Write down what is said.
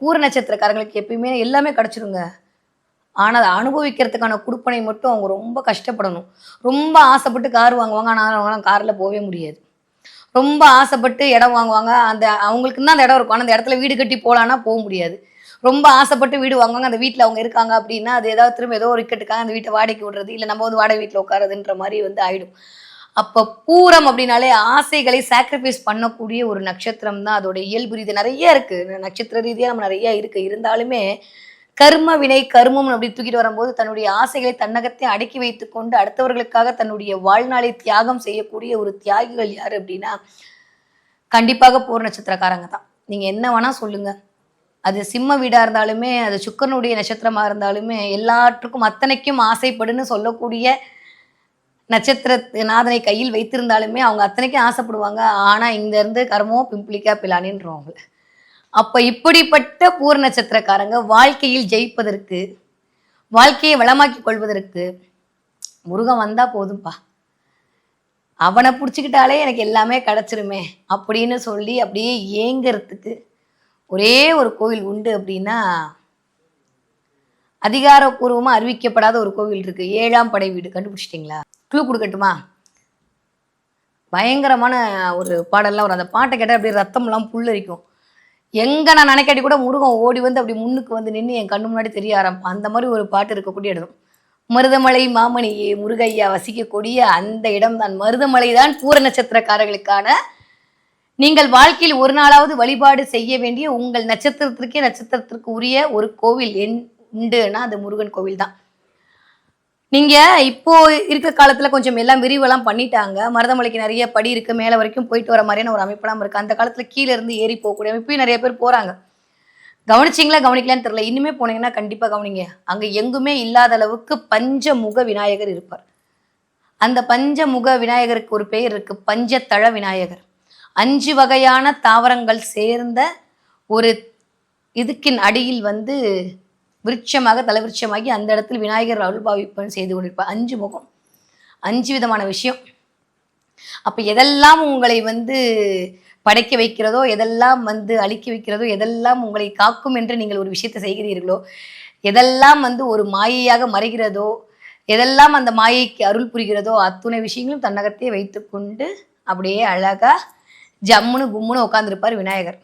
பூர நட்சத்திரக்காரங்களுக்கு எப்பயுமே எல்லாமே கிடச்சிருங்க. ஆனால் அதை அனுபவிக்கிறதுக்கான கொடுப்பனை மட்டும் அவங்க ரொம்ப கஷ்டப்படணும். ரொம்ப ஆசைப்பட்டு கார் வாங்குவாங்க. ஆனால் அவங்களாம் காரில் போகவே முடியாது. ரொம்ப ஆசைப்பட்டு இடம் வாங்குவாங்க. அந்த அவங்களுக்கு தான் அந்த இடம் இருக்கும். ஆனால் அந்த இடத்துல வீடு கட்டி போகலான்னா போக முடியாது. ரொம்ப ஆசைப்பட்டு வீடு வாங்குவாங்க. அந்த வீட்டில் அவங்க இருக்காங்க அப்படின்னா அது ஏதாவது திரும்ப ஏதோ ஒரு இக்கட்டுக்காக அந்த வீட்டை வாடகைக்கு விடுறது இல்லை நம்ம வந்து வாடகை வீட்டில் உட்காருதுன்ற மாதிரி வந்து ஆயிடும். அப்போ பூரம் அப்படின்னாலே ஆசைகளை சாக்ரிஃபைஸ் பண்ணக்கூடிய ஒரு நட்சத்திரம் தான் அதோட இயல்பு ரீதி நிறைய இருக்கு. நட்சத்திர ரீதியாக நம்ம நிறைய இருக்கு. இருந்தாலுமே கர்ம வினை கர்மம் அப்படி தூக்கிட்டு வரும்போது தன்னுடைய ஆசைகளை தன்னகத்தை அடக்கி வைத்துக்கொண்டு அடுத்தவர்களுக்காக தன்னுடைய வாழ்நாளை தியாகம் செய்யக்கூடிய ஒரு தியாகிகள் யார் அப்படின்னா கண்டிப்பாக போர் நட்சத்திரக்காரங்க தான். நீங்கள் என்ன வேணால் சொல்லுங்க. அது சிம்ம வீடாக இருந்தாலுமே அது சுக்கரனுடைய நட்சத்திரமாக இருந்தாலுமே எல்லாற்றுக்கும் அத்தனைக்கும் ஆசைப்படுன்னு சொல்லக்கூடிய நட்சத்திர நாதனை கையில் வைத்திருந்தாலுமே அவங்க அத்தனைக்கும் ஆசைப்படுவாங்க. ஆனா இங்க இருந்து கர்மோ பிம்பிளிக்கா பிலானின்றவங்க. அப்ப இப்படிப்பட்ட பூர நட்சத்திரக்காரங்க வாழ்க்கையில் ஜெயிப்பதற்கு வாழ்க்கையை வளமாக்கி கொள்வதற்கு முருகன் வந்தா போதும்பா. அவனை பிடிச்சிக்கிட்டாலே எனக்கு எல்லாமே கிடைச்சிருமே அப்படின்னு சொல்லி அப்படியே ஏங்கிறதுக்கு ஒரே ஒரு கோயில் உண்டு அப்படின்னா அதிகாரப்பூர்வமாக அறிவிக்கப்படாத ஒரு கோவில் இருக்கு. ஏழாம் படை வீடு கண்டுபிடிச்சிட்டிங்களா? க்ளூ கொடுக்கட்டுமா? பயங்கரமான ஒரு பாடல்லாம் வரும். அந்த பாட்டை கேட்டால் அப்படியே ரத்தம்லாம் புல்லரிக்கும். எங்கே நான் நினைக்காட்டி கூட முருகன் ஓடி வந்து அப்படி முன்னுக்கு வந்து நின்று என் கண்ணு முன்னாடி தெரிய ஆரம்பிப்பான் அந்த மாதிரி ஒரு பாட்டு இருக்கக்கூடிய இடம். மருதமலை மாமணியே முருகையா வசிக்கக்கூடிய அந்த இடம்தான். மருதமலை தான் பூர நட்சத்திரக்காரர்களுக்கான நீங்கள் வாழ்க்கையில் ஒரு நாளாவது வழிபாடு செய்ய வேண்டிய உங்கள் நட்சத்திரத்திற்கே நட்சத்திரத்திற்கு உரிய ஒரு கோவில். என் உண்டுன்னா அது முருகன் கோவில் தான் நீங்க இப்போ இருக்க காலத்துல கொஞ்சம் எல்லாம் விரிவெல்லாம் பண்ணிட்டாங்க. மருதமலைக்கு நிறைய படி இருக்கு. மேல வரைக்கும் போயிட்டு வர மாதிரியான ஒரு அமைப்பெல்லாம் இருக்கு. அந்த காலத்துல கீழே இருந்து ஏறி போகக்கூடிய அமைப்பையும் நிறைய பேர் போறாங்க. கவனிச்சிங்களா கவனிக்கலான்னு தெரியல. இனிமே போனீங்கன்னா கண்டிப்பா கவனிங்க. அங்க எங்குமே இல்லாத அளவுக்கு பஞ்சமுக விநாயகர் இருப்பார். அந்த பஞ்சமுக விநாயகருக்கு ஒரு பெயர் இருக்கு. தழ விநாயகர். அஞ்சு வகையான தாவரங்கள் சேர்ந்த ஒரு இதுக்கின் அடியில் வந்து விருட்சமாக தலைவிருட்சமாகி அந்த இடத்தில் விநாயகர் அருள்பாவிப்பன் செய்து கொண்டிருப்பார். அஞ்சு முகம். அஞ்சு விதமான விஷயம். அப்போ எதெல்லாம் உங்களை வந்து படைக்க வைக்கிறதோ எதெல்லாம் வந்து அழிக்க வைக்கிறதோ எதெல்லாம் உங்களை காக்கும் என்று நீங்கள் ஒரு விஷயத்தை செய்கிறீர்களோ எதெல்லாம் வந்து ஒரு மாயையாக மறைகிறதோ எதெல்லாம் அந்த மாயைக்கு அருள் புரிகிறதோ அத்துணை விஷயங்களும் தன்னகத்தையே வைத்துக்கொண்டு அப்படியே அழகாக ஜம்முன்னு கும்முன்னு உட்காந்துருப்பார் விநாயகர்.